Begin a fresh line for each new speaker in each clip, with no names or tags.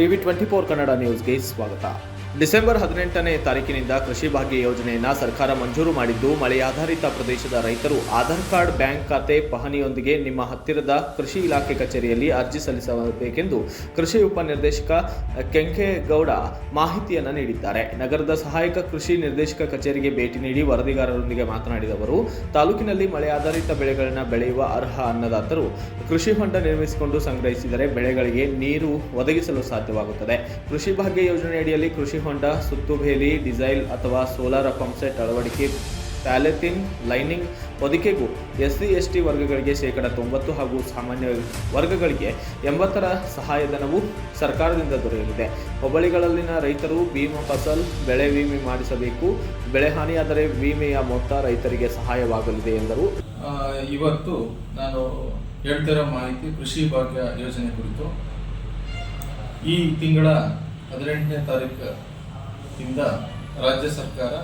TV twenty four Kannada ನ್ಯೂಸ್ಗೆ ಸ್ವಾಗತ. December ಹದಿನೆಂಟನೇ ತಾರೀಕಿನಿಂದ ಕೃಷಿ ಭಾಗ್ಯ ಯೋಜನೆಯನ್ನ ಸರ್ಕಾರ ಮಂಜೂರು ಮಾಡಿದ್ದು, ಮಳೆಯಾಧಾರಿತ ಪ್ರದೇಶದ ರೈತರು ಆಧಾರ್ ಕಾರ್ಡ್, ಬ್ಯಾಂಕ್ ಖಾತೆ ಪಹಣಿಯೊಂದಿಗೆ ನಿಮ್ಮ ಹತ್ತಿರದ ಕೃಷಿ ಇಲಾಖೆ ಕಚೇರಿಯಲ್ಲಿ ಅರ್ಜಿ ಸಲ್ಲಿಸಬೇಕೆಂದು ಕೃಷಿ ಉಪನಿರ್ದೇಶಕ ಕೆಂಕೇಗೌಡ ಮಾಹಿತಿಯನ್ನು ನೀಡಿದ್ದಾರೆ. ನಗರದ ಸಹಾಯಕ ಕೃಷಿ ನಿರ್ದೇಶಕ ಕಚೇರಿಗೆ ಭೇಟಿ ನೀಡಿ ವರದಿಗಾರರೊಂದಿಗೆ ಮಾತನಾಡಿದ ಅವರು, ತಾಲೂಕಿನಲ್ಲಿ ಮಳೆ ಆಧಾರಿತ ಬೆಳೆಗಳನ್ನು ಬೆಳೆಯುವ ಅರ್ಹ ಅನ್ನದಾತರು ಕೃಷಿ ಹೊಂಡ ನಿರ್ಮಿಸಿಕೊಂಡು ಸಂಗ್ರಹಿಸಿದರೆ ಬೆಳೆಗಳಿಗೆ ನೀರು ಒದಗಿಸಲು ಸಾಧ್ಯವಾಗುತ್ತದೆ. ಕೃಷಿ ಭಾಗ್ಯ ಯೋಜನೆಯಡಿಯಲ್ಲಿ ಕೃಷಿ ಹೊಂಡ ಸುತ್ತುಬೇಲಿ ಡಿಸೈಲ್ ಅಥವಾ ಸೋಲಾರ್ ಪಂಪ್ಸೆಟ್ ಅಳವಡಿಕೆ, ಪ್ಯಾಲೆಥಿನ್, ಲೈನಿಂಗ್ ಹೊದಿಕೆಗೂ ಎಸ್ ಸಿ ಎಸ್ ಟಿ ವರ್ಗಗಳಿಗೆ ಶೇಕಡ ತೊಂಬತ್ತು ಹಾಗೂ ಸಾಮಾನ್ಯ ವರ್ಗಗಳಿಗೆ ಎಂಬತ್ತರ ಸಹಾಯಧನವು ಸರ್ಕಾರದಿಂದ ದೊರೆಯಲಿದೆ. ಹೋಬಳಿಗಳಲ್ಲಿನ ರೈತರು ಭೀಮಾ ಫಸಲ್ ಬೆಳೆ ವಿಮೆ ಮಾಡಿಸಬೇಕು. ಬೆಳೆ ಹಾನಿಯಾದರೆ ವಿಮೆಯ ಮೊತ್ತ ರೈತರಿಗೆ ಸಹಾಯವಾಗಲಿದೆ ಎಂದರು.
ಇವತ್ತು ನಾನು ಹೇಳ್ತಿರೋ ಮಾಹಿತಿ ಕೃಷಿ ಭಾಗ್ಯ ಯೋಜನೆ ಕುರಿತು. ಈ ತಿಂಗಳ ಹದಿನೆಂಟನೇ ತಾರೀಕಿಂದ ರಾಜ್ಯ ಸರ್ಕಾರ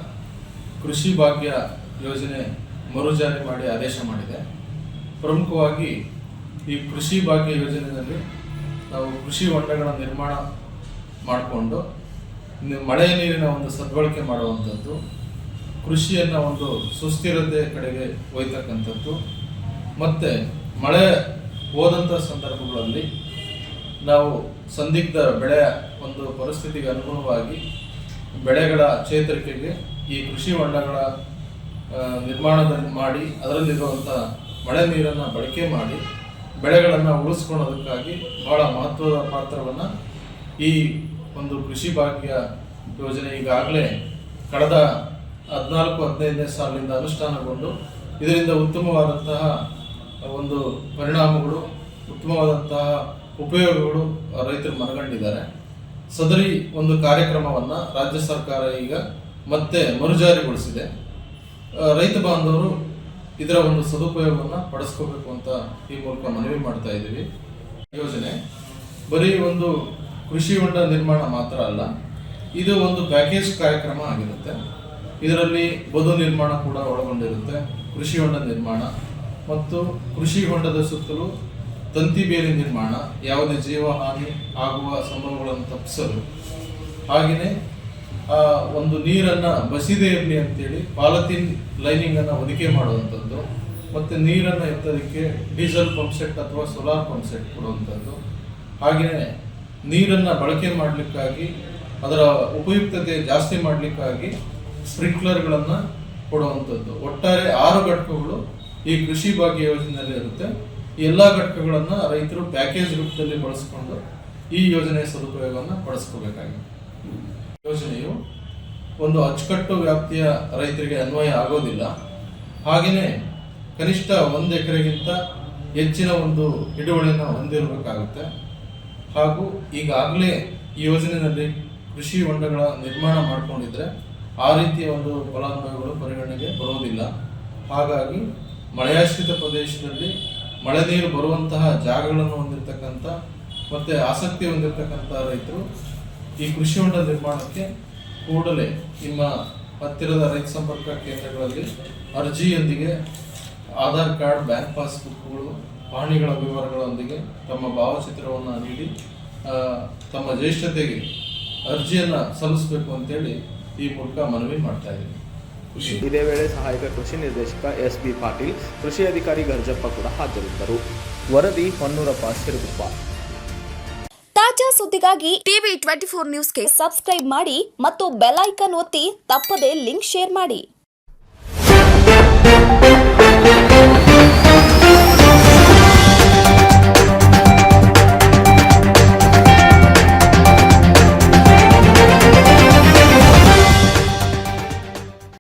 ಕೃಷಿ ಭಾಗ್ಯ ಯೋಜನೆ ಮರುಜಾರಿ ಮಾಡಿ ಆದೇಶ ಮಾಡಿದೆ. ಪ್ರಮುಖವಾಗಿ ಈ ಕೃಷಿ ಭಾಗ್ಯ ಯೋಜನೆಯಲ್ಲಿ ನಾವು ಕೃಷಿ ಹೊಂಡಗಳ ನಿರ್ಮಾಣ ಮಾಡಿಕೊಂಡು ಮಳೆಯ ನೀರಿನ ಒಂದು ಸದ್ಬಳಕೆ ಮಾಡುವಂಥದ್ದು, ಕೃಷಿಯನ್ನು ಒಂದು ಸುಸ್ಥಿರತೆ ಕಡೆಗೆ ಒಯ್ತಕ್ಕಂಥದ್ದು, ಮತ್ತು ಮಳೆ ಹೋದಂಥ ಸಂದರ್ಭಗಳಲ್ಲಿ ನಾವು ಸಂದಿಗ್ಧ ಬೆಳೆಯ ಒಂದು ಪರಿಸ್ಥಿತಿಗೆ ಅನುಗುಣವಾಗಿ ಬೆಳೆಗಳ ಚೇತರಿಕೆಗೆ ಈ ಕೃಷಿ ಹೊಂಡಗಳ ನಿರ್ಮಾಣದಲ್ಲಿ ಮಾಡಿ ಅದರಲ್ಲಿರುವಂಥ ಮಳೆ ನೀರನ್ನು ಬಳಕೆ ಮಾಡಿ ಬೆಳೆಗಳನ್ನು ಉಳಿಸ್ಕೊಳ್ಳೋದಕ್ಕಾಗಿ ಬಹಳ ಮಹತ್ವದ ಪಾತ್ರವನ್ನು ಈ ಒಂದು ಕೃಷಿ ಭಾಗ್ಯ ಯೋಜನೆ ಈಗಾಗಲೇ ಕಳೆದ ಹದಿನಾಲ್ಕು, ಹದಿನೈದನೇ ಸಾಲಿನಿಂದ ಅನುಷ್ಠಾನಗೊಂಡು ಇದರಿಂದ ಉತ್ತಮವಾದಂತಹ ಒಂದು ಪರಿಣಾಮಗಳು, ಉತ್ತಮವಾದಂತಹ ಉಪಯೋಗಗಳು ರೈತರು ಮನಗಂಡಿದ್ದಾರೆ. ಸದರಿ ಒಂದು ಕಾರ್ಯಕ್ರಮವನ್ನು ರಾಜ್ಯ ಸರ್ಕಾರ ಈಗ ಮತ್ತೆ ಮರುಜಾರಿಗೊಳಿಸಿದೆ. ರೈತ ಬಾಂಧವರು ಇದರ ಒಂದು ಸದುಪಯೋಗವನ್ನು ಪಡಿಸ್ಕೋಬೇಕು ಅಂತ ಈ ಮೂಲಕ ಮನವಿ ಮಾಡ್ತಾ ಇದ್ದೀವಿ. ಯೋಜನೆ. ಬರೀ ಒಂದು ಕೃಷಿ ಹೊಂಡ ನಿರ್ಮಾಣ ಮಾತ್ರ ಅಲ್ಲ, ಇದು ಒಂದು ಪ್ಯಾಕೇಜ್ ಕಾರ್ಯಕ್ರಮ ಆಗಿರುತ್ತೆ. ಇದರಲ್ಲಿ ಬದು ನಿರ್ಮಾಣ ಕೂಡ ಒಳಗೊಂಡಿರುತ್ತೆ. ಕೃಷಿ ಹೊಂಡ ನಿರ್ಮಾಣ ಮತ್ತು ಕೃಷಿ ಹೊಂಡದ ಸುತ್ತಲೂ ತಂತಿ ಬೇಲಿ ನಿರ್ಮಾಣ, ಯಾವುದೇ ಜೀವಹಾನಿ ಆಗುವ ಸಂಭವಗಳನ್ನು ತಪ್ಪಿಸಲು, ಹಾಗೆಯೇ, ಆ, ಒಂದು ನೀರನ್ನು ಬಸಿದೆ ಇರಲಿ ಅಂತೇಳಿ ಪಾಲಥಿನ್ ಲೈನಿಂಗನ್ನು ಹೊದಿಕೆ ಮಾಡುವಂಥದ್ದು, ಮತ್ತು ನೀರನ್ನು ಎತ್ತೋದಕ್ಕೆ ಡೀಸೆಲ್ ಪಂಪ್ ಸೆಟ್ ಅಥವಾ ಸೋಲಾರ್ ಪಂಪ್ ಸೆಟ್ ಕೊಡುವಂಥದ್ದು, ಹಾಗೆಯೇ ನೀರನ್ನು ಬಳಕೆ ಮಾಡಲಿಕ್ಕಾಗಿ, ಅದರ ಉಪಯುಕ್ತತೆ ಜಾಸ್ತಿ ಮಾಡಲಿಕ್ಕಾಗಿ ಸ್ಪ್ರಿಂಕ್ಲರ್ಗಳನ್ನು ಕೊಡುವಂಥದ್ದು. ಒಟ್ಟಾರೆ ಆರು ಘಟಕಗಳು ಈ ಕೃಷಿ ಭಾಗ್ಯ ಯೋಜನೆಯಲ್ಲಿ ಇರುತ್ತೆ. ಈ ಎಲ್ಲ ಘಟಕಗಳನ್ನು ರೈತರು ಪ್ಯಾಕೇಜ್ ರೂಪದಲ್ಲಿ ಬಳಸಿಕೊಂಡು ಈ ಯೋಜನೆಯ ಸದುಪಯೋಗವನ್ನು ಪಡಿಸ್ಕೋಬೇಕಾಗಿದೆ ಯೋಜನೆಯು ಒಂದು ಅಚ್ಚುಕಟ್ಟು ವ್ಯಾಪ್ತಿಯ ರೈತರಿಗೆ ಅನ್ವಯ ಆಗೋದಿಲ್ಲ. ಹಾಗೆಯೇ ಕನಿಷ್ಠ ಒಂದು ಎಕರೆಗಿಂತ ಹೆಚ್ಚಿನ ಒಂದು ಹಿಡುವಳಿಯನ್ನು ಹೊಂದಿರಬೇಕಾಗುತ್ತೆ. ಹಾಗೂ ಈಗಾಗಲೇ ಈ ಯೋಜನೆಯಲ್ಲಿ ಕೃಷಿ ಹೊಂಡಗಳ ನಿರ್ಮಾಣ ಮಾಡಿಕೊಂಡಿದ್ರೆ ಆ ರೀತಿಯ ಒಂದು ಫಲಾನುಭವಿಗಳು ಪರಿಗಣನೆಗೆ ಬರೋದಿಲ್ಲ. ಹಾಗಾಗಿ ಮಳೆಯಾಶ್ರಿತ ಪ್ರದೇಶದಲ್ಲಿ ಮಳೆ ನೀರು ಬರುವಂತಹ ಜಾಗಗಳನ್ನು ಹೊಂದಿರತಕ್ಕಂಥ ಮತ್ತು ಆಸಕ್ತಿ ಹೊಂದಿರತಕ್ಕಂಥ ರೈತರು ಈ ಕೃಷಿ ಹೊಂಡ ನಿರ್ಮಾಣಕ್ಕೆ ಕೂಡಲೇ ನಿಮ್ಮ ಹತ್ತಿರದ ರೈತ ಸಂಪರ್ಕ ಕೇಂದ್ರಗಳಲ್ಲಿ ಅರ್ಜಿಯೊಂದಿಗೆ ಆಧಾರ್ ಕಾರ್ಡ್, ಬ್ಯಾಂಕ್ ಪಾಸ್ಬುಕ್ಗಳು ಪಹಣಿಗಳ ವಿವರಗಳೊಂದಿಗೆ ತಮ್ಮ ಭಾವಚಿತ್ರವನ್ನು ನೀಡಿ ತಮ್ಮ ಜ್ಯೇಷ್ಠತೆಗೆ ಅರ್ಜಿಯನ್ನು ಸಲ್ಲಿಸಬೇಕು ಅಂತೇಳಿ ಈ ಮೂಲಕ ಮನವಿ ಮಾಡ್ತಾ ಇದ್ದೀನಿ.
ಇದೇ ವೇಳೆ ಸಹಾಯಕ ಕೃಷಿ ನಿರ್ದೇಶಕ ಎಸ್ ಬಿ ಪಾಟೀಲ್, ಕೃಷಿ ಅಧಿಕಾರಿ ಗರ್ಜಪ್ಪ ಕೂಡ ಹಾಜರಿದ್ದರು. ವರದಿ ಹೊನ್ನೂರಪ್ಪ, ಸಿರುಗುಪ್ಪ.
ತಾಜಾ ಸುದ್ದಿಗಾಗಿ ಟಿವಿ ಟ್ವೆಂಟಿ ಫೋರ್ ನ್ಯೂಸ್ಗೆ ಸಬ್ಸ್ಕ್ರೈಬ್ ಮಾಡಿ ಮತ್ತು ಬೆಲ್ ಐಕಾನ್ ಒತ್ತಿ ತಪ್ಪದೇ ಲಿಂಕ್ ಶೇರ್ ಮಾಡಿ.